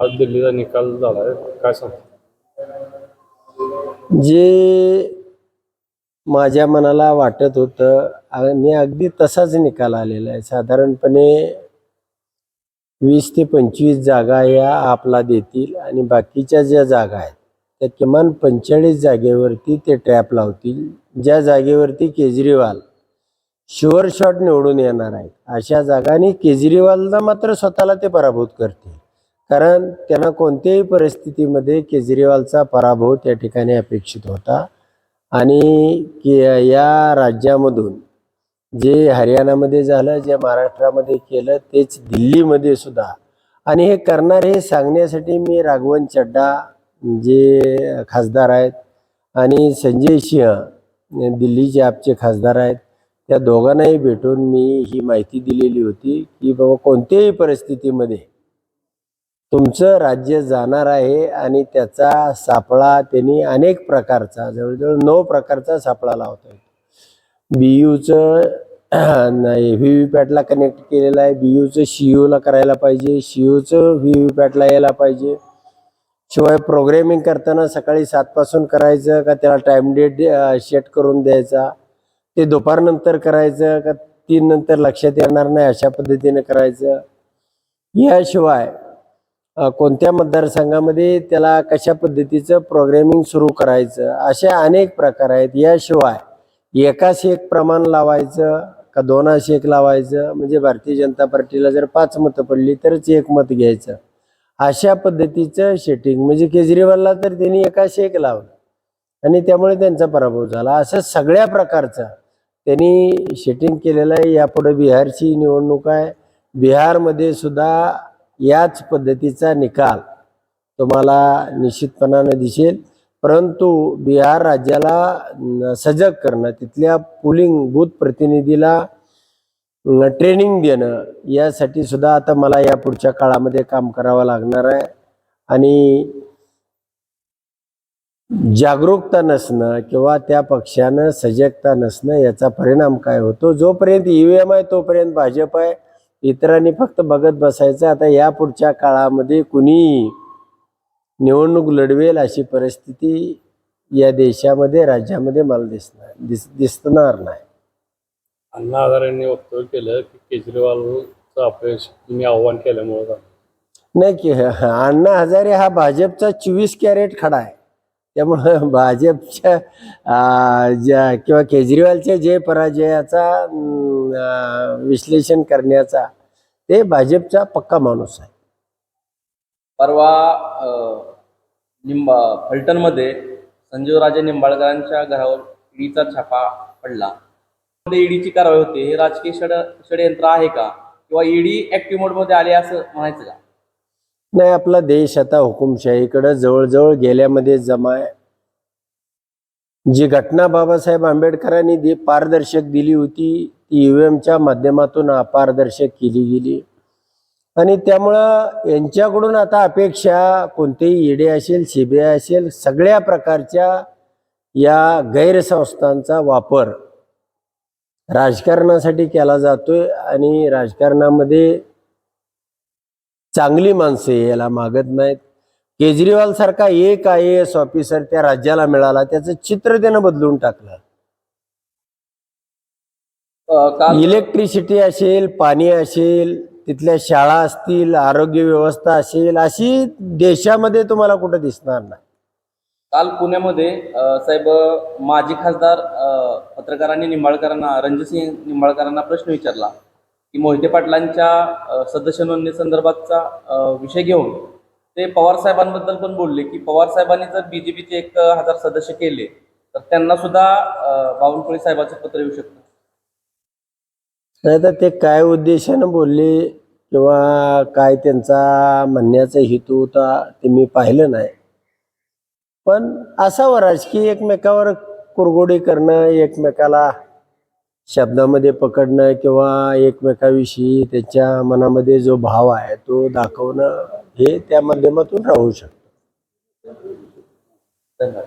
आज दिल्लीचा निकाल झालाय. काय सांग? जे माझ्या मनाला वाटत होतं मी अगदी तसाच निकाल आलेला आहे. साधारणपणे वीस ते पंचवीस जागा या आपला देतील आणि बाकीच्या ज्या जागा आहेत त्या किमान पंचेचाळीस जागेवरती ते ट्रॅप लावतील. ज्या जागेवरती केजरीवाल शुअर शॉट निवडून येणार आहेत अशा जागाने केजरीवालला मात्र स्वतःला ते पराभूत करतील. कारण त्यांना कोणत्याही परिस्थितीमध्ये केजरीवालचा पराभव त्या ठिकाणी अपेक्षित होता. आणि के या राज्यामधून जे हरियाणामध्ये झालं जे महाराष्ट्रामध्ये केलं तेच दिल्लीमध्ये सुद्धा. आणि हे करणार हे सांगण्यासाठी मी राघवन चड्डा जे खासदार आहेत आणि संजय सिंह दिल्लीचे आपचे खासदार आहेत त्या दोघांनाही भेटून मी ही माहिती दिलेली होती की बाबा कोणत्याही परिस्थितीमध्ये तुमचं राज्य जाणार आहे आणि त्याचा सापळा त्यांनी अनेक प्रकारचा जवळजवळ नऊ प्रकारचा सापळा लावतोय. बी यूचं व्ही व्ही पॅटला कनेक्ट केलेलं आहे. बी यूचं सी यूला करायला पाहिजे. सी यूचं व्ही व्ही पॅटला यायला पाहिजे. शिवाय प्रोग्रॅमिंग करताना सकाळी सातपासून करायचं का त्याला टाइम डेट सेट करून द्यायचा? ते दुपारनंतर करायचं का तीन नंतर लक्षात येणार नाही अशा पद्धतीने करायचं? याशिवाय कोणत्या मतदारसंघामध्ये त्याला कशा पद्धतीचं प्रोग्रॅमिंग सुरू करायचं असे अनेक प्रकार आहेत. याशिवाय एकाच एक प्रमाण लावायचं का दोनाशे एक लावायचं? म्हणजे भारतीय जनता पार्टीला जर पाच मतं पडली तरच एक मत घ्यायचं. अशा पद्धतीचं शेटिंग म्हणजे केजरीवालला तर त्यांनी एकाच एक लावलं. आणि त्यामुळे त्यांचा पराभव झाला. असं सगळ्या प्रकारचं त्यांनी शेटिंग केलेलं आहे. यापुढे बिहारची निवडणूक आहे. बिहारमध्ये सुद्धा याच पद्धतीचा निकाल तुम्हाला निश्चितपणानं दिसेल. परंतु बिहार राज्याला सजग करणं तिथल्या पोलिंग बूथ प्रतिनिधीला ट्रेनिंग देणं यासाठी सुद्धा आता मला या पुढच्या काळामध्ये काम करावं लागणार आहे. आणि जागरूकता नसणं किंवा त्या पक्षानं सजगता नसणं याचा परिणाम काय होतो? जोपर्यंत ईव्हीएम आहे तोपर्यंत भाजप आहे. इतरांनी फक्त बघत बसायचं. आता या पुढच्या काळामध्ये कुणी निवडणूक लढवेल अशी परिस्थिती या देशामध्ये राज्यामध्ये मला दिसणार दिस दिसणार नाही. अण्णा हजारेंनी वक्तव्य केलं की केजरीवालचं अपयश तुम्ही आव्हान केल्यामुळे. नाही की अण्णा हजारे हा भाजपचा चोवीस कॅरेट खडा आहे. त्यामुळं भाजपच्या ज्या किंवा केजरीवालच्या जे पराजयाचा विश्लेषण करण्याचा ते भाजपचा पक्का माणूस आहे. परवा निंबा फलटणमध्ये संजीवराजे निंबाळकरांच्या घरावर ईडीचा छापा पडला. ईडीची कारवाई होते. हे राजकीय षड षडयंत्र आहे का? किंवा ईडी ऍक्टिव्ह मोडमध्ये आले असं म्हणायचं का? नाही आपला देश आता हुकुमशाहीकडे जवळजवळ गेल्यामध्ये जमा आहे जी घटना बाबासाहेब आंबेडकरांनी दे पारदर्शक दिली होती ती यू एमच्या माध्यमातून अपारदर्शक केली गेली. आणि त्यामुळं यांच्याकडून आता अपेक्षा कोणतेही ईडी असेल सीबीआय असेल सगळ्या प्रकारच्या या गैरसंस्थांचा वापर राजकारणासाठी केला जातोय आणि राजकारणामध्ये चांगली माणसं यायला मागत नाहीत. केजरीवाल सारखा एक आय ए एस ऑफिसर त्या राज्याला मिळाला त्याचं चित्र त्यानं बदलून टाकलं. इलेक्ट्रिसिटी असेल पाणी असेल तिथल्या शाळा असतील आरोग्य व्यवस्था असेल अशी देशामध्ये तुम्हाला कुठं दिसणार नाही. काल पुण्यामध्ये साहेब माजी खासदार पत्रकारांनी निंबाळकरांना रणजितसिंह निंबाळकरांना प्रश्न विचारला. की मोहिते पाटलांच्या सदस्य नोंदणी संदर्भातचा विषय घेऊन ते पवार साहेबांबद्दल पण बोलले की पवार साहेबांनी जे पीचे एक हजार सदस्य केले तर त्यांना सुद्धा अ, बावनकुळे साहेबाचं पत्र येऊ शकतं. नाही तर ते काय उद्देशानं बोलले किंवा काय त्यांचा म्हणण्याचा हेतू होता ते मी पाहिलं नाही. पण असावं राजकीय एकमेकावर कुरगोडी करणं एकमेकाला शब्दामध्ये पकडणं किंवा एकमेकाविषयी त्याच्या मनामध्ये जो भाव आहे तो दाखवणं हे त्या माध्यमातून राहू शकतं धन्यवाद?